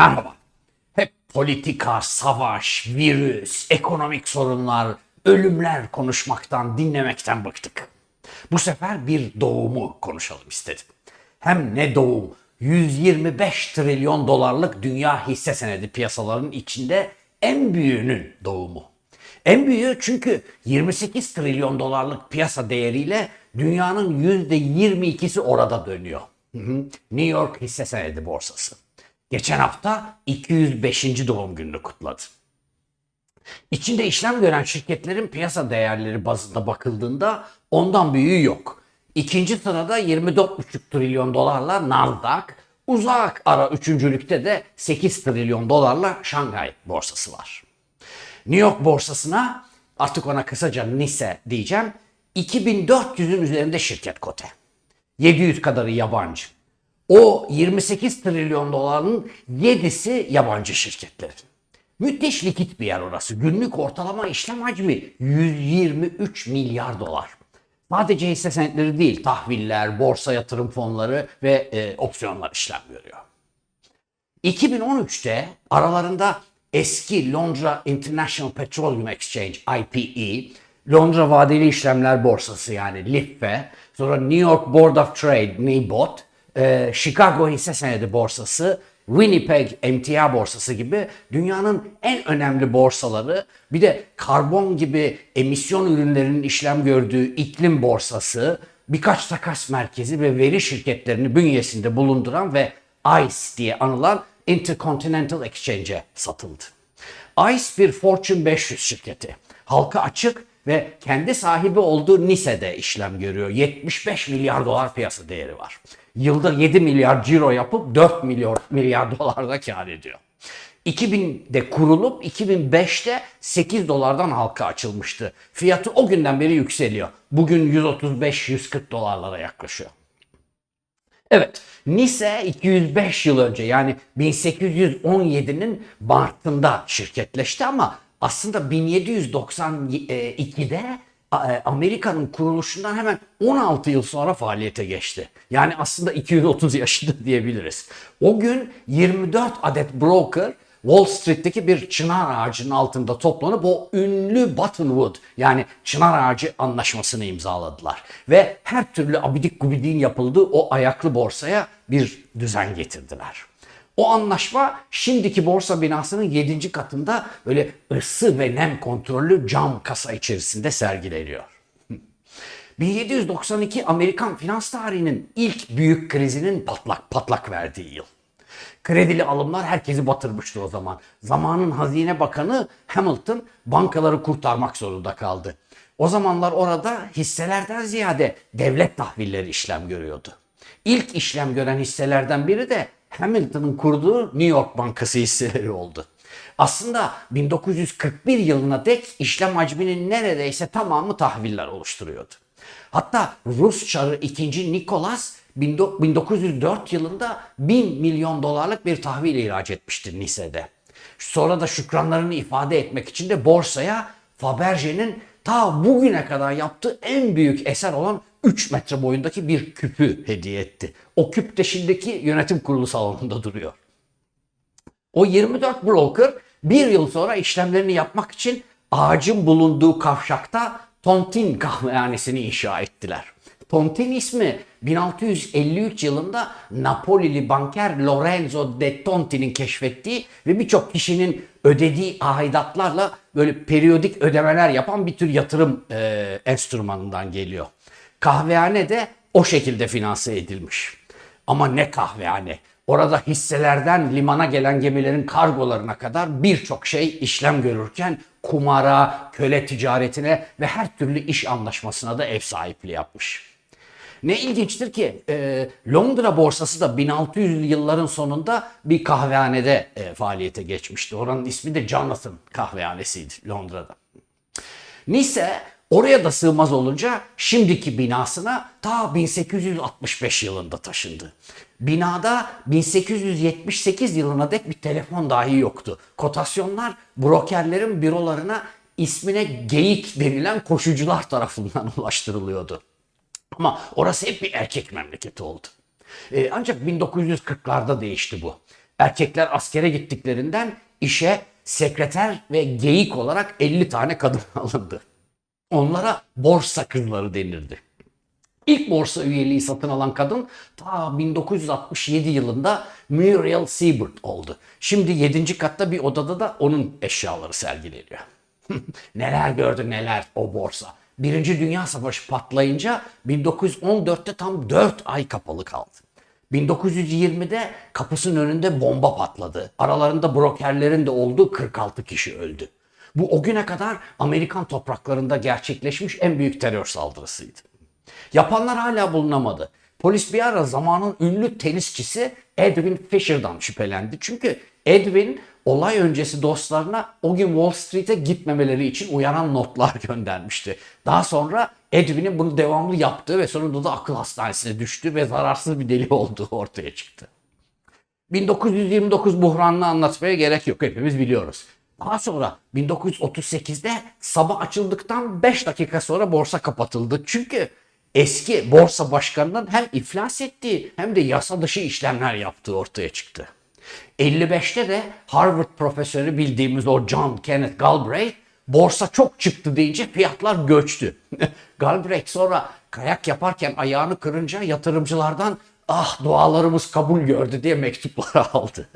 Merhaba. Hep politika, savaş, virüs, ekonomik sorunlar, ölümler konuşmaktan, dinlemekten bıktık. Bu sefer bir doğumu konuşalım istedim. Hem ne doğum? 125 trilyon dolarlık dünya hisse senedi piyasalarının içinde en büyüğünün doğumu. En büyüğü çünkü 28 trilyon dolarlık piyasa değeriyle dünyanın %22'si orada dönüyor. New York hisse senedi borsası. Geçen hafta 205. doğum gününü kutladı. İçinde işlem gören şirketlerin piyasa değerleri bazında bakıldığında ondan büyüğü yok. İkinci sırada 24,5 trilyon dolarla Nasdaq, uzak ara üçüncülükte de 8 trilyon dolarla Şanghay borsası var. New York borsasına artık ona kısaca NISE diyeceğim. 2400'ün üzerinde şirket kote. 700 kadarı yabancı. O 28 trilyon doların 7'si yabancı şirketlerin. Müthiş likit bir yer orası. Günlük ortalama işlem hacmi 123 milyar dolar. Sadece hisse senetleri değil, tahviller, borsa yatırım fonları ve e, opsiyonlar işlem görüyor. 2013'te aralarında eski Londra International Petroleum Exchange IPE, Londra Vadeli İşlemler Borsası yani LIFFE, sonra New York Board of Trade NYBOT, e, Chicago Hisse Senedi Borsası, Winnipeg Emtia Borsası gibi dünyanın en önemli borsaları, bir de karbon gibi emisyon ürünlerinin işlem gördüğü iklim borsası, birkaç takas merkezi ve veri şirketlerini bünyesinde bulunduran ve ICE diye anılan Intercontinental Exchange'e satıldı. ICE bir Fortune 500 şirketi. Halka açık ve kendi sahibi olduğu NISE'de işlem görüyor. 75 milyar dolar piyasa değeri var. Yılda 7 milyar ciro yapıp 4 milyar, milyar dolar da kar ediyor. 2000'de kurulup 2005'te 8 dolardan halka açılmıştı. Fiyatı o günden beri yükseliyor. Bugün 135-140 dolarlara yaklaşıyor. Evet, Nise 205 yıl önce yani 1817'nin Mart'ında şirketleşti ama aslında 1792'de e, Amerika'nın kuruluşundan hemen 16 yıl sonra faaliyete geçti. Yani aslında 230 yaşında diyebiliriz. O gün 24 adet broker Wall Street'teki bir çınar ağacının altında toplanıp o ünlü Buttonwood yani çınar ağacı anlaşmasını imzaladılar. Ve her türlü abidik gubidiğin yapıldığı o ayaklı borsaya bir düzen getirdiler. O anlaşma şimdiki borsa binasının 7. katında böyle ısı ve nem kontrollü cam kasa içerisinde sergileniyor. 1792 Amerikan finans tarihinin ilk büyük krizinin patlak patlak verdiği yıl. Kredili alımlar herkesi batırmıştı o zaman. Zamanın hazine bakanı Hamilton bankaları kurtarmak zorunda kaldı. O zamanlar orada hisselerden ziyade devlet tahvilleri işlem görüyordu. İlk işlem gören hisselerden biri de Hamilton'ın kurduğu New York Bankası hisseleri oldu. Aslında 1941 yılına dek işlem hacminin neredeyse tamamı tahviller oluşturuyordu. Hatta Rus Çarı 2. Nikolas 1904 yılında 1000 milyon dolarlık bir tahvil ihraç etmişti Nice'de. Sonra da şükranlarını ifade etmek için de borsaya Faberge'nin ta bugüne kadar yaptığı en büyük eser olan 3 metre boyundaki bir küpü hediye etti. O küp de şimdiki yönetim kurulu salonunda duruyor. O 24 broker bir yıl sonra işlemlerini yapmak için ağacın bulunduğu kavşakta Tontin kahvehanesini inşa ettiler. Tontin ismi 1653 yılında Napolili banker Lorenzo de Tonti'nin keşfettiği ve birçok kişinin ödediği aidatlarla böyle periyodik ödemeler yapan bir tür yatırım e, enstrümanından geliyor. Kahvehane de o şekilde finanse edilmiş. Ama ne kahvehane. Orada hisselerden limana gelen gemilerin kargolarına kadar birçok şey işlem görürken kumara, köle ticaretine ve her türlü iş anlaşmasına da ev sahipliği yapmış. Ne ilginçtir ki e, Londra borsası da 1600'lü yılların sonunda bir kahvehanede e, faaliyete geçmişti. Oranın ismi de Jonathan kahvehanesiydi Londra'da. Nice oraya da sığmaz olunca şimdiki binasına ta 1865 yılında taşındı. Binada 1878 yılına dek bir telefon dahi yoktu. Kotasyonlar brokerlerin bürolarına ismine geyik denilen koşucular tarafından ulaştırılıyordu. Ama orası hep bir erkek memleketi oldu. Ee, ancak 1940'larda değişti bu. Erkekler askere gittiklerinden işe sekreter ve geyik olarak 50 tane kadın alındı. Onlara borsa kızları denirdi. İlk borsa üyeliği satın alan kadın ta 1967 yılında Muriel Siebert oldu. Şimdi 7. katta bir odada da onun eşyaları sergileniyor. neler gördü neler o borsa. Birinci Dünya Savaşı patlayınca 1914'te tam 4 ay kapalı kaldı. 1920'de kapısının önünde bomba patladı. Aralarında brokerlerin de olduğu 46 kişi öldü. Bu o güne kadar Amerikan topraklarında gerçekleşmiş en büyük terör saldırısıydı. Yapanlar hala bulunamadı. Polis bir ara zamanın ünlü tenisçisi Edwin Fisher'dan şüphelendi. Çünkü Edwin olay öncesi dostlarına o gün Wall Street'e gitmemeleri için uyaran notlar göndermişti. Daha sonra Edwin'in bunu devamlı yaptığı ve sonunda da akıl hastanesine düştü ve zararsız bir deli olduğu ortaya çıktı. 1929 buhranını anlatmaya gerek yok. Hepimiz biliyoruz. Daha sonra 1938'de sabah açıldıktan 5 dakika sonra borsa kapatıldı. Çünkü eski borsa başkanının hem iflas ettiği hem de yasa dışı işlemler yaptığı ortaya çıktı. 55'te de Harvard profesörü bildiğimiz o John Kenneth Galbraith borsa çok çıktı deyince fiyatlar göçtü. Galbraith sonra kayak yaparken ayağını kırınca yatırımcılardan ah dualarımız kabul gördü diye mektuplar aldı.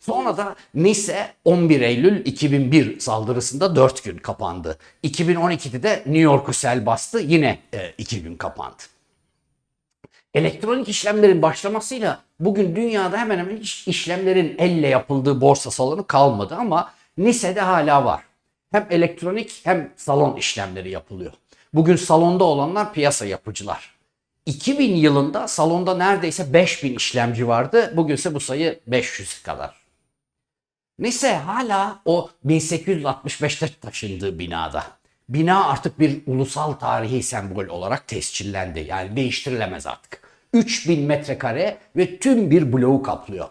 Sonra da Nice 11 Eylül 2001 saldırısında 4 gün kapandı. 2012'de de New York'u sel bastı yine 2 gün kapandı. Elektronik işlemlerin başlamasıyla bugün dünyada hemen hemen hiç işlemlerin elle yapıldığı borsa salonu kalmadı ama Nice'de hala var. Hem elektronik hem salon işlemleri yapılıyor. Bugün salonda olanlar piyasa yapıcılar. 2000 yılında salonda neredeyse 5000 işlemci vardı. Bugünse bu sayı 500 kadar. Neyse hala o 1865'te taşındığı binada. Bina artık bir ulusal tarihi sembol olarak tescillendi. Yani değiştirilemez artık. 3000 metrekare ve tüm bir bloğu kaplıyor.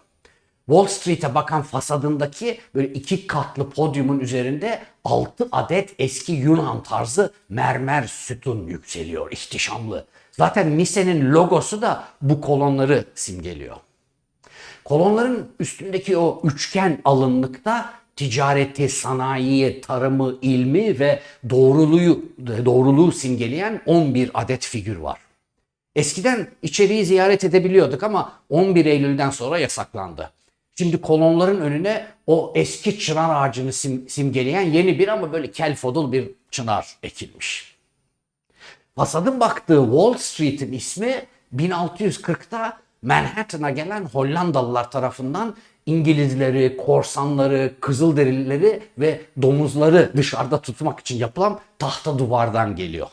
Wall Street'e bakan fasadındaki böyle iki katlı podyumun üzerinde 6 adet eski Yunan tarzı mermer sütun yükseliyor. ihtişamlı. Zaten Nice'nin logosu da bu kolonları simgeliyor. Kolonların üstündeki o üçgen alınlıkta ticareti, sanayiyi, tarımı, ilmi ve doğruluğu, doğruluğu simgeleyen 11 adet figür var. Eskiden içeriği ziyaret edebiliyorduk ama 11 Eylül'den sonra yasaklandı. Şimdi kolonların önüne o eski çınar ağacını sim, simgeleyen yeni bir ama böyle kel fodul bir çınar ekilmiş. Fasadın baktığı Wall Street'in ismi 1640'ta Manhattan'a gelen Hollandalılar tarafından İngilizleri, korsanları, Kızılderilileri ve domuzları dışarıda tutmak için yapılan tahta duvardan geliyor.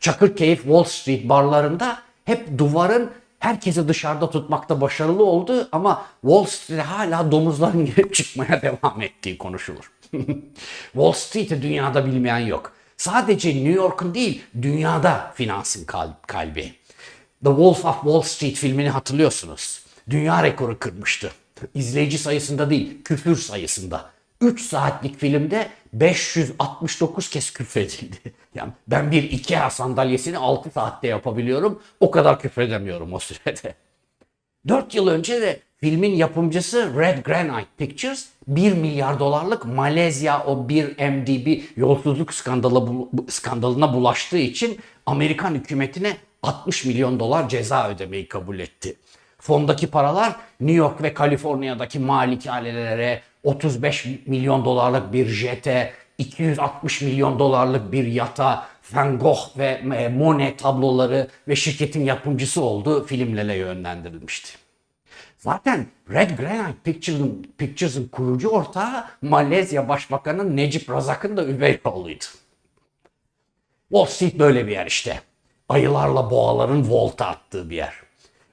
Çakırkeyif Wall Street barlarında hep duvarın herkesi dışarıda tutmakta başarılı oldu ama Wall Street'e hala domuzların girip çıkmaya devam ettiği konuşulur. Wall Street'i dünyada bilmeyen yok. Sadece New York'un değil, dünyada finansın kalbi. The Wolf of Wall Street filmini hatırlıyorsunuz. Dünya rekoru kırmıştı. İzleyici sayısında değil, küfür sayısında. 3 saatlik filmde 569 kez küfredildi. Yani ben bir IKEA sandalyesini 6 saatte yapabiliyorum. O kadar küfredemiyorum o sürede. 4 yıl önce de filmin yapımcısı Red Granite Pictures 1 milyar dolarlık Malezya o bir MDB yolsuzluk skandalı, skandalına bulaştığı için Amerikan hükümetine 60 milyon dolar ceza ödemeyi kabul etti. Fondaki paralar New York ve Kaliforniya'daki malikanelere 35 milyon dolarlık bir jete, 260 milyon dolarlık bir yata, Van Gogh ve e, Monet tabloları ve şirketin yapımcısı olduğu filmlere yönlendirilmişti. Zaten Red Granite Pictures'ın Pictures'ın kurucu ortağı Malezya Başbakanı Necip Razak'ın da üvey oğluydu. Wall Street böyle bir yer işte. Ayılarla boğaların volta attığı bir yer.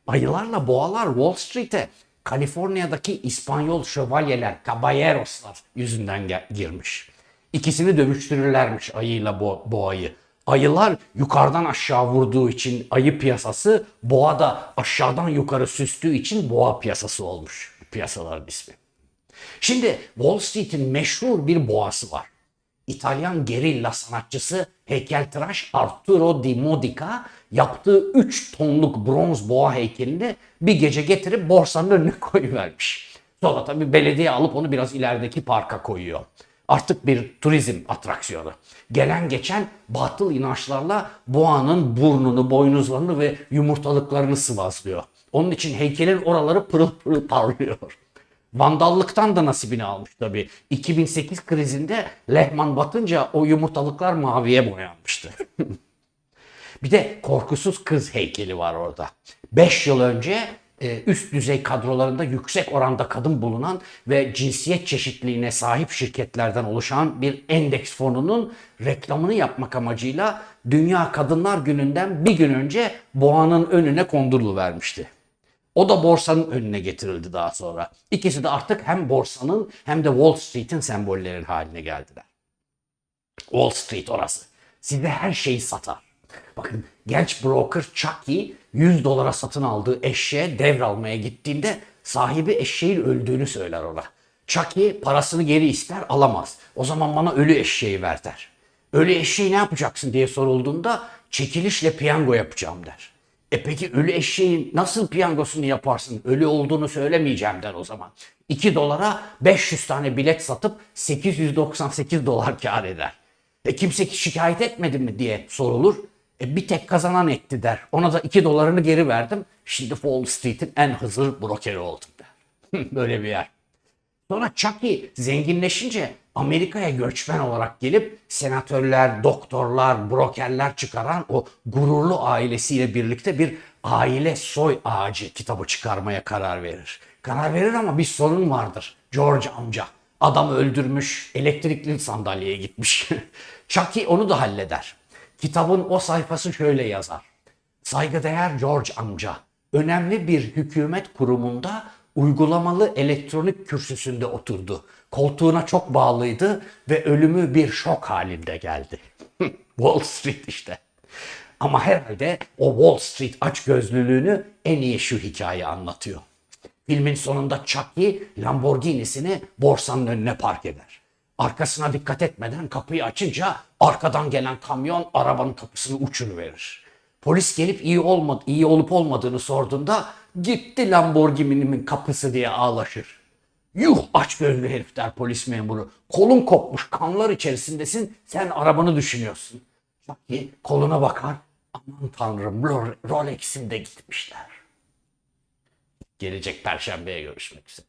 Ayılarla boğalar Wall Street'e Kaliforniya'daki İspanyol şövalyeler, caballeroslar yüzünden girmiş. İkisini dövüştürürlermiş ayıyla bo boğayı. Ayılar yukarıdan aşağı vurduğu için ayı piyasası, boğa da aşağıdan yukarı süstüğü için boğa piyasası olmuş. Piyasaların ismi. Şimdi Wall Street'in meşhur bir boğası var. İtalyan gerilla sanatçısı heykeltıraş Arturo Di Modica yaptığı 3 tonluk bronz boğa heykelini bir gece getirip borsanın önüne koyuvermiş. Sonra tabii belediye alıp onu biraz ilerideki parka koyuyor. Artık bir turizm atraksiyonu. Gelen geçen batıl inançlarla boğanın burnunu, boynuzlarını ve yumurtalıklarını sıvazlıyor. Onun için heykelin oraları pırıl pırıl parlıyor. Vandallıktan da nasibini almış tabii. 2008 krizinde Lehman batınca o yumurtalıklar maviye boyanmıştı. Bir de korkusuz kız heykeli var orada. 5 yıl önce e, üst düzey kadrolarında yüksek oranda kadın bulunan ve cinsiyet çeşitliliğine sahip şirketlerden oluşan bir endeks fonunun reklamını yapmak amacıyla Dünya Kadınlar Günü'nden bir gün önce boğanın önüne konduruluvermişti. O da borsanın önüne getirildi daha sonra. İkisi de artık hem borsanın hem de Wall Street'in sembolleri haline geldiler. Wall Street orası. Size her şeyi satar. Bakın genç broker Chucky 100 dolara satın aldığı eşeğe devralmaya gittiğinde sahibi eşeğin öldüğünü söyler ona. Chucky parasını geri ister alamaz. O zaman bana ölü eşeği ver der. Ölü eşeği ne yapacaksın diye sorulduğunda çekilişle piyango yapacağım der. E peki ölü eşeğin nasıl piyangosunu yaparsın? Ölü olduğunu söylemeyeceğim der o zaman. 2 dolara 500 tane bilet satıp 898 dolar kar eder. E kimse şikayet etmedi mi diye sorulur. E bir tek kazanan etti der. Ona da 2 dolarını geri verdim. Şimdi Wall Street'in en hızlı brokeri oldum der. Böyle bir yer. Sonra Chucky zenginleşince Amerika'ya göçmen olarak gelip senatörler, doktorlar, brokerler çıkaran o gururlu ailesiyle birlikte bir aile soy ağacı kitabı çıkarmaya karar verir. Karar verir ama bir sorun vardır. George amca adam öldürmüş, elektrikli sandalyeye gitmiş. Chucky onu da halleder. Kitabın o sayfası şöyle yazar. Saygıdeğer George amca, önemli bir hükümet kurumunda uygulamalı elektronik kürsüsünde oturdu. Koltuğuna çok bağlıydı ve ölümü bir şok halinde geldi. Wall Street işte. Ama herhalde o Wall Street açgözlülüğünü en iyi şu hikaye anlatıyor. Filmin sonunda Chucky Lamborghini'sini borsanın önüne park eder. Arkasına dikkat etmeden kapıyı açınca arkadan gelen kamyon arabanın kapısını uçuruverir. Polis gelip iyi olmadı, iyi olup olmadığını sorduğunda gitti Lamborghini'min kapısı diye ağlaşır. Yuh aç gözlü herif der polis memuru. Kolun kopmuş kanlar içerisindesin sen arabanı düşünüyorsun. Chucky koluna bakar. Aman tanrım Ro- Rolex'im de gitmişler. Gelecek perşembeye görüşmek üzere.